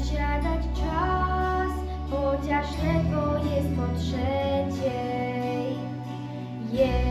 posiadać czas, chociaż lewo jest po trzeciej. Yeah.